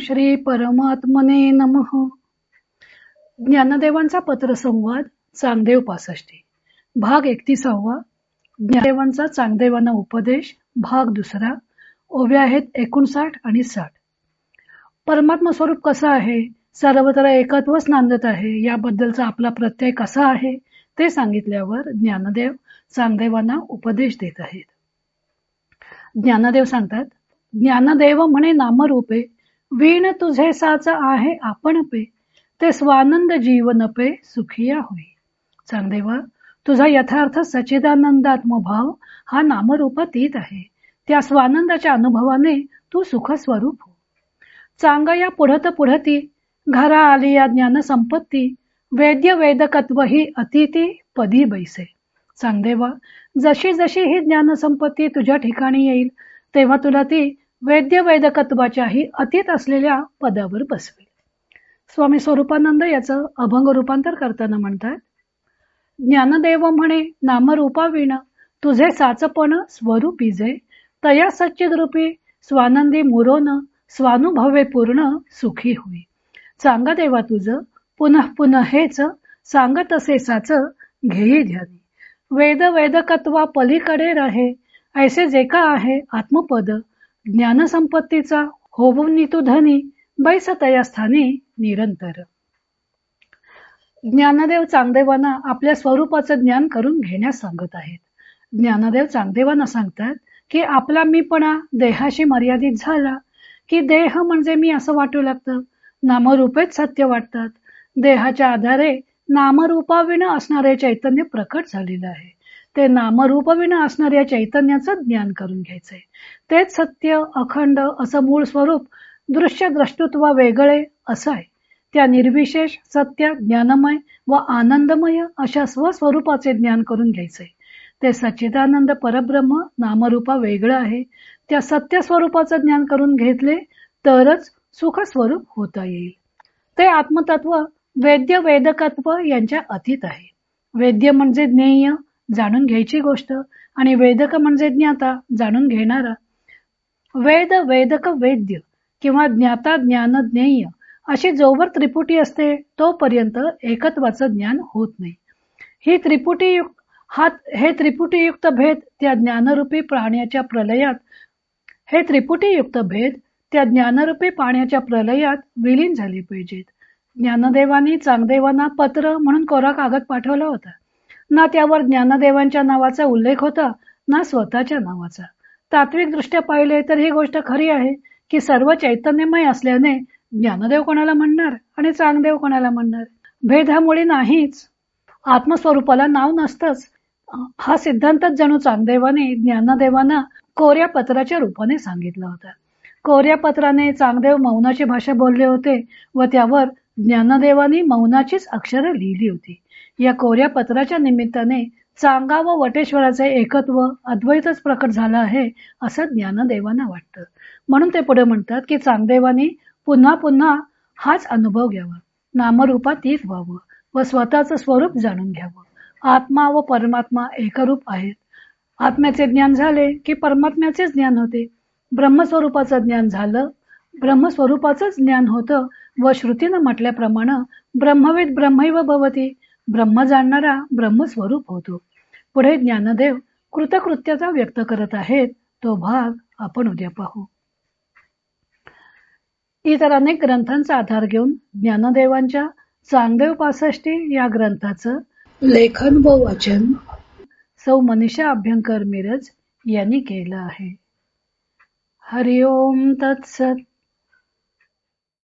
श्री परमात्मने नमः. ज्ञानदेवांचा पत्रसंवाद चांगदेव पासष्टी. भाग एकतीसावा. ज्ञानदेवांचा चांगदेवांना उपदेश भाग दुसरा. ओव्या आहेत एकोणसाठ आणि साठ. परमात्मा स्वरूप कसं आहे? सर्वत्र एकत्वच नांदत आहे. याबद्दलचा आपला प्रत्यय कसा आहे? ते सांगितल्यावर ज्ञानदेव चांगदेवांना उपदेश देत आहेत. ज्ञानदेव सांगतात ज्ञानदेव म्हणे नामरूपे वीण तुझे साच आहे आपण पे. ते स्वानंद जीवन पे सुखिया होई. चांगदेवा तुझा यथार्थ सच्चिदानंदात्मभाव हा नामरूपातीत आहे. त्या स्वानंदाच्या अनुभवाने तू सुखस्वरूप हो. चांगया पुढत पुढती घरा आली या ज्ञान संपत्ती वैद्य वेदकत्व ही अतिथी पदी बैसे. चांगदेवा जशी जशी ही ज्ञान संपत्ती तुझ्या ठिकाणी येईल तेव्हा तुला ती वैद्य वेदकत्वाच्याही अतीत असलेल्या पदावर बसवेल स्वामी स्वरूपानंद याचं अभंग रूपांतर करताना म्हणतात ज्ञानदेव म्हणे नामरूपाविण तुझे साचपण स्वरूपी जे तया सच्चिद रूपी स्वानंदी मुरोन स्वानुभवे पूर्ण सुखी होई. सांगा देवा तुझ पुनः पुनः हेच सांगत असे साच घेई ध्यानी. वेद वेदकत्वा पलीकडे राहे ऐसे जे का आहे आत्मपद ज्ञानसंपत्तीचा होऊन तू धनी बैस तया स्थानी निरंतर. ज्ञानदेव चांगदेवांना आपल्या स्वरूपाचं ज्ञान करून घेण्यास सांगत आहेत. ज्ञानदेव चांगदेवांना सांगतात की आपला मीपणा देहाशी मर्यादित झाला की देह म्हणजे मी असं वाटू लागतं. नामरूपेच सत्य वाटतात. देहाच्या आधारे नामरूपाविण असणारे चैतन्य प्रकट झालेलं आहे. ते नामरूपविण असणाऱ्या चैतन्याचं ज्ञान करून घ्यायचंय. तेच सत्य अखंड असं मूळ स्वरूप दृश्य द्रष्टुत्व वेगळे असं आहे त्या निर्विशेष सत्य ज्ञानमय व आनंदमय अशा स्वस्वरूपाचे ज्ञान करून घ्यायचंय. ते सच्चिदानंद परब्रह्म नामरूपा वेगळं आहे. त्या सत्य स्वरूपाचं ज्ञान करून घेतले तरच सुख स्वरूप होता येईल. ते आत्मतत्व वेद्य वेदकत्व यांच्या अतीत आहे. वेद्य म्हणजे ज्ञेय जाणून घ्यायची गोष्ट आणि वेदक म्हणजे ज्ञाता जाणून घेणारा. वेद वेदक वेद्य किंवा ज्ञाता ज्ञान ज्ञेय अशी जोवर त्रिपुटी असते तोपर्यंत एकत्वाचं ज्ञान होत नाही. ही त्रिपुटी हा हे त्रिपुटीयुक्त भेद त्या ज्ञानरूपी प्राण्याच्या प्रलयात हे त्रिपुटीयुक्त भेद त्या ज्ञानरूपी पाण्याच्या प्रलयात विलीन झाले पाहिजेत. ज्ञानदेवानी चांगदेवांना पत्र म्हणून कोरा कागद पाठवला होता. ना त्यावर ज्ञानदेवांच्या नावाचा उल्लेख होता ना स्वतःच्या नावाचा. तात्विक दृष्ट्या पाहिले तर ही गोष्ट खरी आहे की सर्व चैतन्यमय असल्याने ज्ञानदेव कोणाला म्हणणार आणि चांगदेव कोणाला म्हणणार? भेद हा मुळी नाहीच. आत्मस्वरूपाला नाव नसतंच. हा सिद्धांतच जणू चांगदेवाने ज्ञानदेवांना कोऱ्या पत्राच्या रूपाने सांगितला होता. कोऱ्या पत्राने चांगदेव मौनाची भाषा बोलले होते व त्यावर ज्ञानदेवानी मौनाचीच अक्षरं लिहिली होती. या कोऱ्या पत्राच्या निमित्ताने चांगा व वटेश्वराचे एकत्व अद्वैतच प्रकट झालं आहे असं ज्ञानदेवांना वाटतं. म्हणून ते पुढे म्हणतात की चांगदेवानी पुन्हा पुन्हा हाच अनुभव घ्यावा. तीच व्हावं व स्वतःचं स्वरूप जाणून घ्यावं. आत्मा व परमात्मा एकरूप आहेत. आत्म्याचे ज्ञान झाले की परमात्म्याचे ज्ञान होते. ब्रह्मस्वरूपाचं ज्ञान झालं ब्रह्मस्वरूपाचंच ज्ञान होतं व श्रुतीनं म्हटल्याप्रमाणे ब्रह्मविद ब्रह्मैव भवती. ब्रह्म जाणणारा ब्रह्मस्वरूप होतो. पुढे ज्ञानदेव कृतकृत्याचा व्यक्त करत आहेत. तो भाग आपण उद्या पाहू. इतर अनेक ग्रंथांचा आधार घेऊन ज्ञानदेवांच्या चांगदेव पासष्टी या ग्रंथाचं लेखन व वाचन सौ मनीषा अभ्यंकर मिरज यांनी केलं आहे. हरिओम तत्सत.